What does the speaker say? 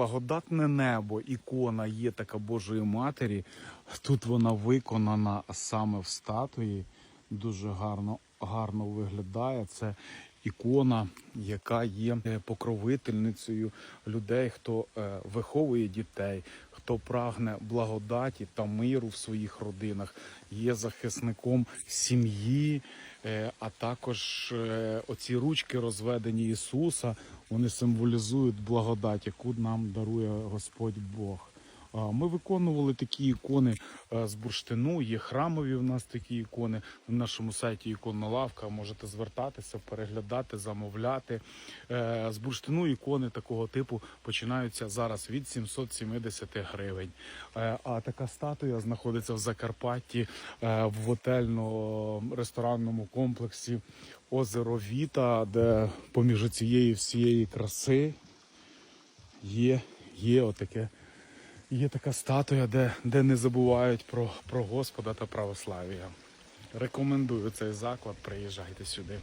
благодатне небо, ікона є така Божої Матері. Тут вона виконана саме в статуї. Дуже гарно, гарно виглядає. Це ікона, яка є е, покровительницею людей, хто е, виховує дітей, хто прагне благодаті та миру в своїх родинах, є захисником сім'ї. Е, А також оці ручки розведені Ісуса, вони символізують благодать, яку нам дарує Господь Бог. Ми виконували такі ікони е, з бурштину. Є храмові в нас такі ікони. На нашому сайті іконна лавка. Можете звертатися, переглядати, замовляти. Е, З бурштину ікони такого типу починаються зараз від 770 гривень. Е, А така статуя знаходиться в Закарпатті в готельно-ресторанному комплексі Озеро Віта, де поміж цієї всієї краси є, є отаке. Є така статуя, де, де не забувають про, про Господа та православ'я. Рекомендую цей заклад, приїжджайте сюди.